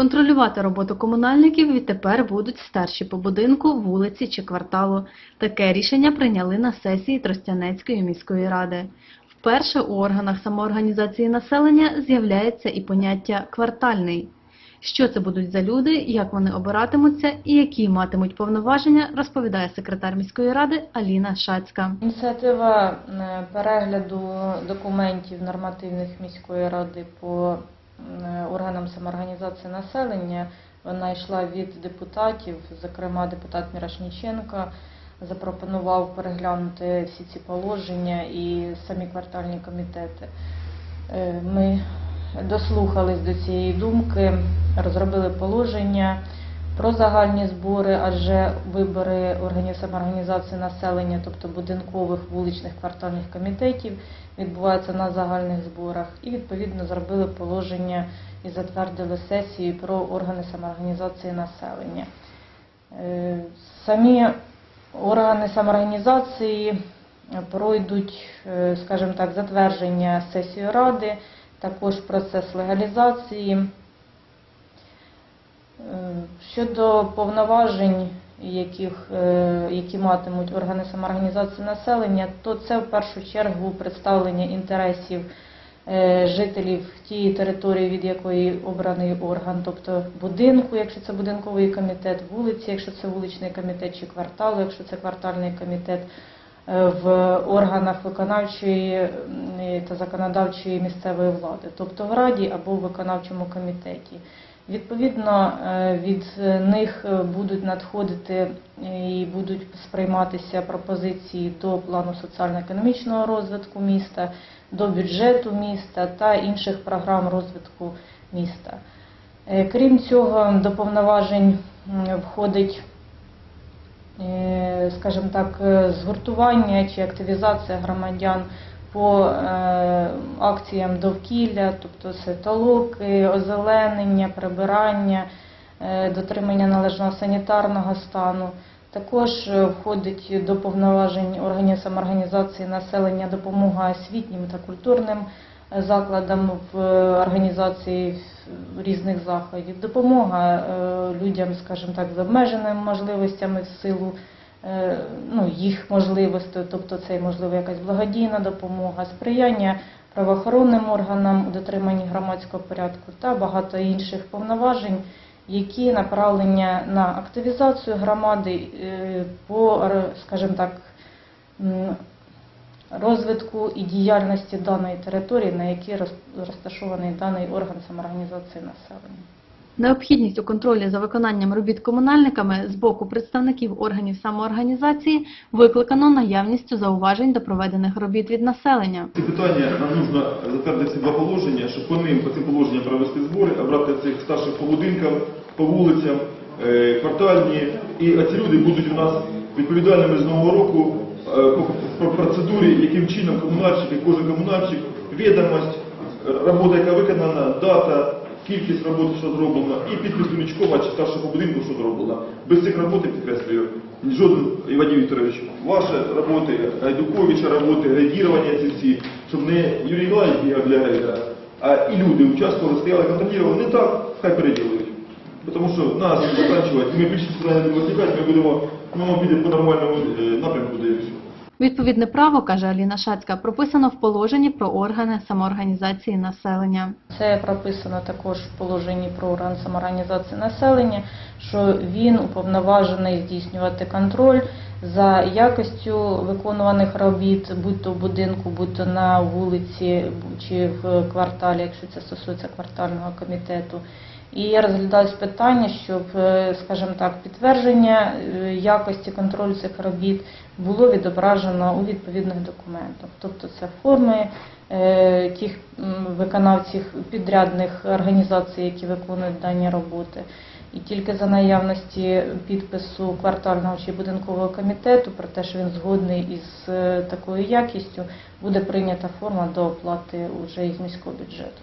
Контролювати роботу комунальників відтепер будуть старші по будинку, вулиці чи кварталу. Таке рішення прийняли на сесії Тростянецької міської ради. Вперше у органах самоорганізації населення з'являється і поняття «квартальний». Що це будуть за люди, як вони обиратимуться і які матимуть повноваження, розповідає секретар міської ради Аліна Шацька. Ініціатива е, перегляду документів нормативних міської ради по органам самоорганізації населення вона йшла від депутатів, зокрема депутат Мірашніченко, запропонував переглянути всі ці положення і самі квартальні комітети. Е, Ми дослухались до цієї думки, розробили положення про загальні збори, адже вибори органів самоорганізації населення, тобто будинкових вуличних квартальних комітетів, відбуваються на загальних зборах. І відповідно зробили положення і затвердили сесію про органи самоорганізації населення. Е, Самі органи самоорганізації пройдуть, е, скажімо так, затвердження сесією ради, також процес легалізації. Е, Щодо повноважень, яких, е, які матимуть органи самоорганізації населення, то це в першу чергу представлення інтересів е, жителів тієї території, від якої обраний орган, тобто будинку, якщо це будинковий комітет, вулиці, якщо це вуличний комітет, чи кварталу, якщо це квартальний комітет, в органах виконавчої та законодавчої місцевої влади, тобто в раді або в виконавчому комітеті. Відповідно, е, від них е, будуть надходити і будуть сприйматися пропозиції до плану соціально-економічного розвитку міста, до бюджету міста та інших програм розвитку міста. Е, Крім цього, до повноважень входить, е, скажімо так, е, згуртування чи активізація громадян по е, акціям довкілля, тобто це толоки, озеленення, прибирання, е, дотримання належного санітарного стану. Також е, входить до повноважень органів самоорганізації населення допомога освітнім та культурним е, закладам в е, організації різних заходів, допомога людям, скажімо так, з обмеженими можливостями в силу ну, їх можливостей, тобто це можливо якась благодійна допомога, сприяння правоохоронним органам у дотриманні громадського порядку та багато інших повноважень, які направлені на активізацію громади е, по, скажімо так, розвитку і діяльності даної території, на якій розташований даний орган самоорганізації населення. Необхідність у контролі за виконанням робіт комунальниками з боку представників органів самоорганізації викликано наявністю зауважень до проведених робіт від населення. Ці питання нам нужно затвердити два положення, щоб по ним, по цим положенням провести збори, обрати цих старших по будинкам, по вулицям, е, квартальні. І ці люди будуть у нас відповідальними з нового року е, по процедурі, яким чином комунальщик, і кожен комунальщик, відомость, е, робота, яка виконана, дата, кількість роботи, що зроблено, і підпис Луничкова чи старшого будинку, що зроблено. Без цих роботи, підкреслюю, жоден, Іван Вікторович, ваші роботи, Гайдуковича роботи, реагування ці всі, щоб не Юрій Іванович бігав для Гайда, а і люди участвували, стояли, контролювали. Не так, хай переділують. Тому що нас закінчувати, ми більше не будемо втікати, ми будемо, ну, підемо по нормальному е, напрямку, де і все. Відповідне право, каже Аліна Шацька, прописано в положенні про органи самоорганізації населення. Це прописано також в положенні про орган самоорганізації населення, що він уповноважений здійснювати контроль за якістю виконуваних робіт, будь то в будинку, будь то на вулиці чи в кварталі, якщо це стосується квартального комітету. І розглядалось питання, щоб, е, скажімо так, підтвердження е, якості контролю цих робіт було відображено у відповідних документах. Тобто це форми е, тих виконавців підрядних організацій, які виконують дані роботи. І тільки за наявності підпису квартального чи будинкового комітету про те, що він згодний із е, такою якістю, буде прийнята форма до оплати уже із міського бюджету.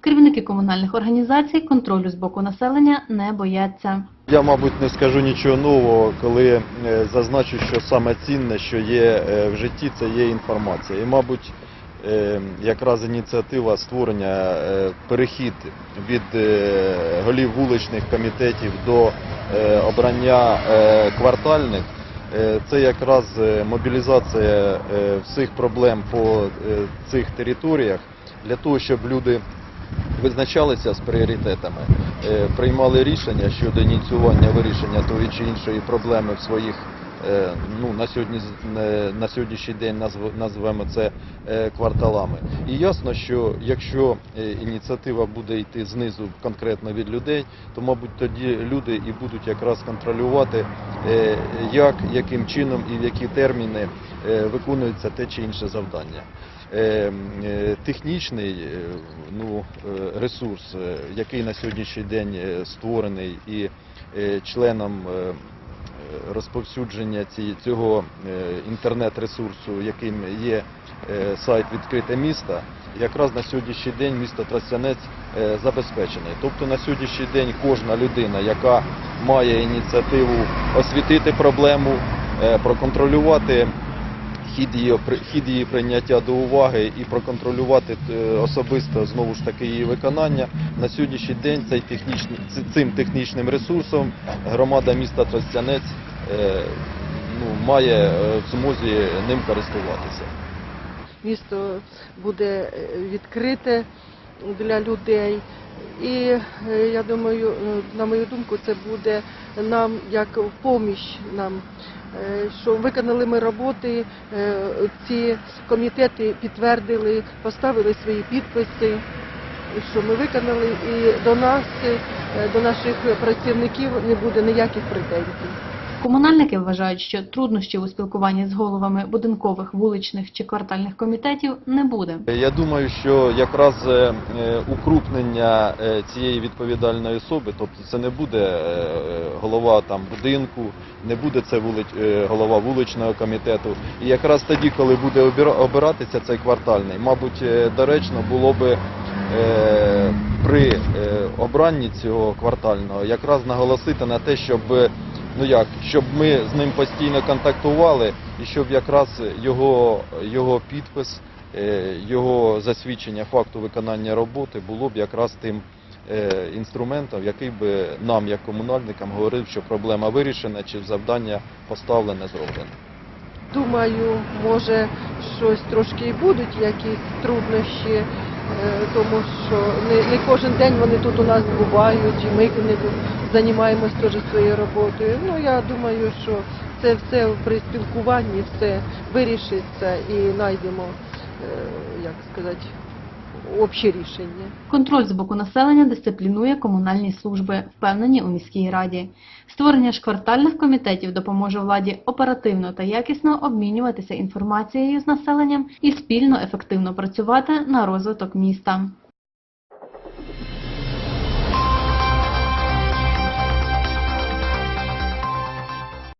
Керівники комунальних організацій контролю з боку населення не бояться. Я, мабуть, не скажу нічого нового, коли е, зазначу, що саме цінне, що є е, в житті, це є інформація. І, мабуть, якраз ініціатива створення е, перехід від е, голів вуличних комітетів до е, обрання е, квартальних. Е, Це якраз е, мобілізація е, всіх проблем по е, цих територіях для того, щоб люди визначалися з пріоритетами, е, приймали рішення щодо ініціювання вирішення тої чи іншої проблеми в своїх. Е, Ну, на, сьогодні, на сьогоднішній день назв- назвемо це е, кварталами. І ясно, що якщо е, ініціатива буде йти знизу конкретно від людей, то, мабуть, тоді люди і будуть якраз контролювати, як, яким чином і в які терміни виконується те чи інше завдання. Технічний ну, ресурс, який на сьогоднішній день створений і членом розповсюдження цього е, інтернет-ресурсу, яким є е, сайт Відкрите місто, якраз на сьогоднішній день місто Тростянець е, забезпечений. Тобто на сьогоднішній день кожна людина, яка має ініціативу освітити проблему, проконтролювати хід її, хід її прийняття до уваги і проконтролювати е, особисто знову ж таки її виконання. На сьогоднішній день цей технічний, цим технічним ресурсом громада міста Тростянець е, ну, має е, в змозі ним користуватися. місто буде відкрите для людей. І я думаю, е, на мою думку, це буде нам як поміч нам, що виконали ми роботи, е, ці комітети підтвердили, поставили свої підписи, що ми виконали, і до нас, е, до наших працівників не буде ніяких претензій. Комунальники вважають, що труднощів у спілкуванні з головами будинкових, вуличних чи квартальних комітетів не буде. Я думаю, що якраз е, е, укрупнення е, цієї відповідальної особи, тобто це не буде голова там будинку, не буде це голова вуличного комітету. І якраз тоді, коли буде обиратися цей квартальний, мабуть, доречно було би при обранні цього квартального якраз наголосити на те, щоб ну як, щоб ми з ним постійно контактували і щоб якраз його, його підпис, е, його засвідчення факту виконання роботи було б якраз тим е, інструментом, який би нам, як комунальникам, говорив, що проблема вирішена чи завдання поставлене, зроблене. Думаю, може щось трошки і будуть, якісь труднощі, тому що не, не кожен день вони тут у нас бувають, і ми не займаємось теж своєю роботою. Ну я думаю, що це все при спілкуванні все вирішиться і знайдемо, е, як сказати, общі рішення. Контроль з боку населення дисциплінує комунальні служби, впевнені у міській раді. Створення ж квартальних комітетів допоможе владі оперативно та якісно обмінюватися інформацією з населенням і спільно ефективно працювати на розвиток міста.